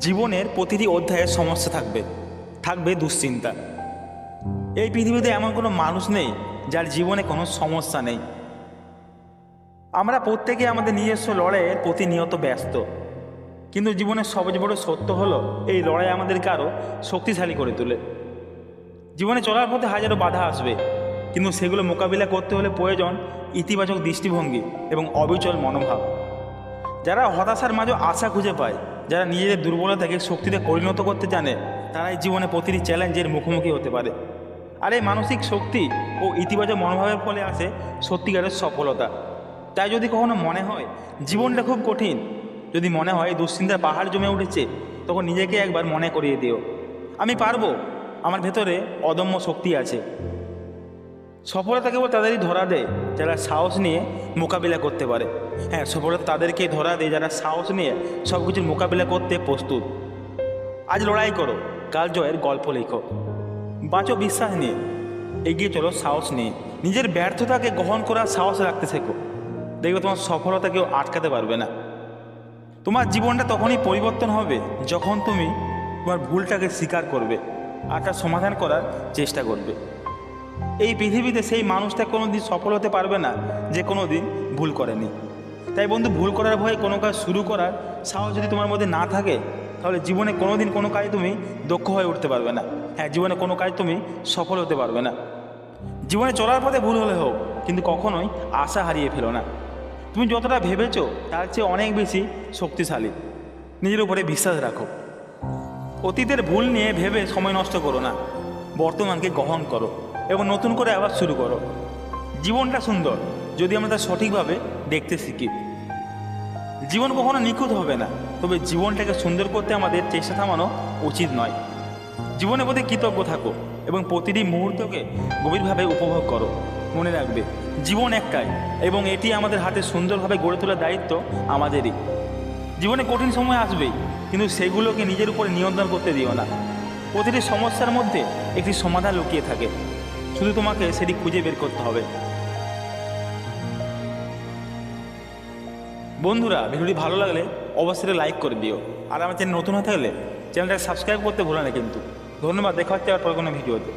জীবনের প্রতিটি অধ্যায়ের সমস্যা থাকবে থাকবে দুশ্চিন্তা। এই পৃথিবীতে এমন কোনো মানুষ নেই যার জীবনে কোনো সমস্যা নেই। আমরা প্রত্যেকে আমাদের নিজস্ব লড়াইয়ের প্রতিনিয়ত ব্যস্ত। কিন্তু জীবনের সবচেয়ে বড় সত্য হলো, এই লড়াই আমাদেরকে আরও শক্তিশালী করে তোলে। জীবনে চলার পথে হাজারো বাধা আসবে, কিন্তু সেগুলো মোকাবিলা করতে হলে প্রয়োজন ইতিবাচক দৃষ্টিভঙ্গি এবং অবিচল মনোভাব। যারা হতাশার মাঝে আশা খুঁজে পায় যারা নিজেদের দুর্বলতাকে শক্তিতে পরিণত করতে জানে, তারাই জীবনে প্রতিটি চ্যালেঞ্জের মুখোমুখি হতে পারে। আর এই মানসিক শক্তি ও ইতিবাচক মনোভাবের ফলে আসে সত্যিকারের সফলতা। তাই যদি কখনো মনে হয় জীবনটা খুব কঠিন, যদি মনে হয় দুশ্চিন্তার পাহাড় জমে উঠেছে, তখন নিজেকে একবার মনে করিয়ে দিও। আমি পারব। আমার ভেতরে অদম্য শক্তি আছে। সফলতা কেবল তাদেরই ধরা দেয়, যারা সাহস নিয়ে মোকাবিলা করতে পারে। হ্যাঁ সফলতা তাদেরকেই ধরা দেয়, যারা সাহস নিয়ে সব কিছুর মোকাবিলা করতে প্রস্তুত। আজ লড়াই করো, কাল জয়ের গল্প লেখো। বাঁচো বিশ্বাস নিয়ে, এগিয়ে চলো সাহস নিয়ে। নিজের ব্যর্থতাকে গ্রহণ করার সাহস রাখতে শেখো। দেখবে তোমার সফলতা কেউ আটকাতে পারবে না। তোমার জীবনটা তখনই পরিবর্তন হবে যখন তুমি তোমার ভুলটাকে স্বীকার করবে আর তার সমাধান করার চেষ্টা করবে। এই পৃথিবীতে সেই মানুষটা কোনো দিন সফল হতে পারবে না যে কোনো দিন ভুল করেনি। তাই বন্ধু, ভুল করার ভয়ে কোনো কাজ শুরু করার সাহস যদি তোমার মধ্যে না থাকে, তাহলে জীবনে কোনো দিন কোনো কাজে তুমি দক্ষ হয়ে উঠতে পারবে না। হ্যাঁ জীবনে কোনো কাজ তুমি সফল হতে পারবে না। জীবনে চলার পথে ভুল হলে হোক, কিন্তু কখনোই আশা হারিয়ে ফেলো না। তুমি যতটা ভেবেছো, তার চেয়ে অনেক বেশি শক্তিশালী। নিজের উপরে বিশ্বাস রাখো। অতীতের ভুল নিয়ে ভেবে সময় নষ্ট করো না। বর্তমানকে গ্রহণ করো। এবং নতুন করে আবার শুরু করো। জীবনটা সুন্দর, যদি আমরা তা সঠিকভাবে দেখতে শিখি। জীবন কখনো নিখুঁত হবে না, তবে জীবনটাকে সুন্দর করতে আমাদের চেষ্টা থামানো উচিত নয়। জীবনের প্রতি কৃতজ্ঞ থাকো এবং প্রতিটি মুহূর্তকে গভীরভাবে উপভোগ করো। মনে রাখবে, জীবন একটাই এবং এটি আমাদের হাতে সুন্দরভাবে গড়ে তোলার দায়িত্ব আমাদেরই। জীবনে কঠিন সময় আসবেই, কিন্তু সেগুলোকে নিজের উপরে নিয়ন্ত্রণ করতে দিও না। প্রতিটি সমস্যার মধ্যে একটি সমাধান লুকিয়ে থাকে। শুধু তোমাকে সেটি খুঁজে বের করতে হবে। বন্ধুরা, ভিডিওটি ভালো লাগলে অবশ্যই লাইক করে দিও। আর আমার চ্যানেল নতুন হয়ে থাকলে চ্যানেলটাকে সাবস্ক্রাইব করতে ভুলো না কিন্তু। ধন্যবাদ, দেখা হচ্ছে আর পরে কোনো ভিডিওতে।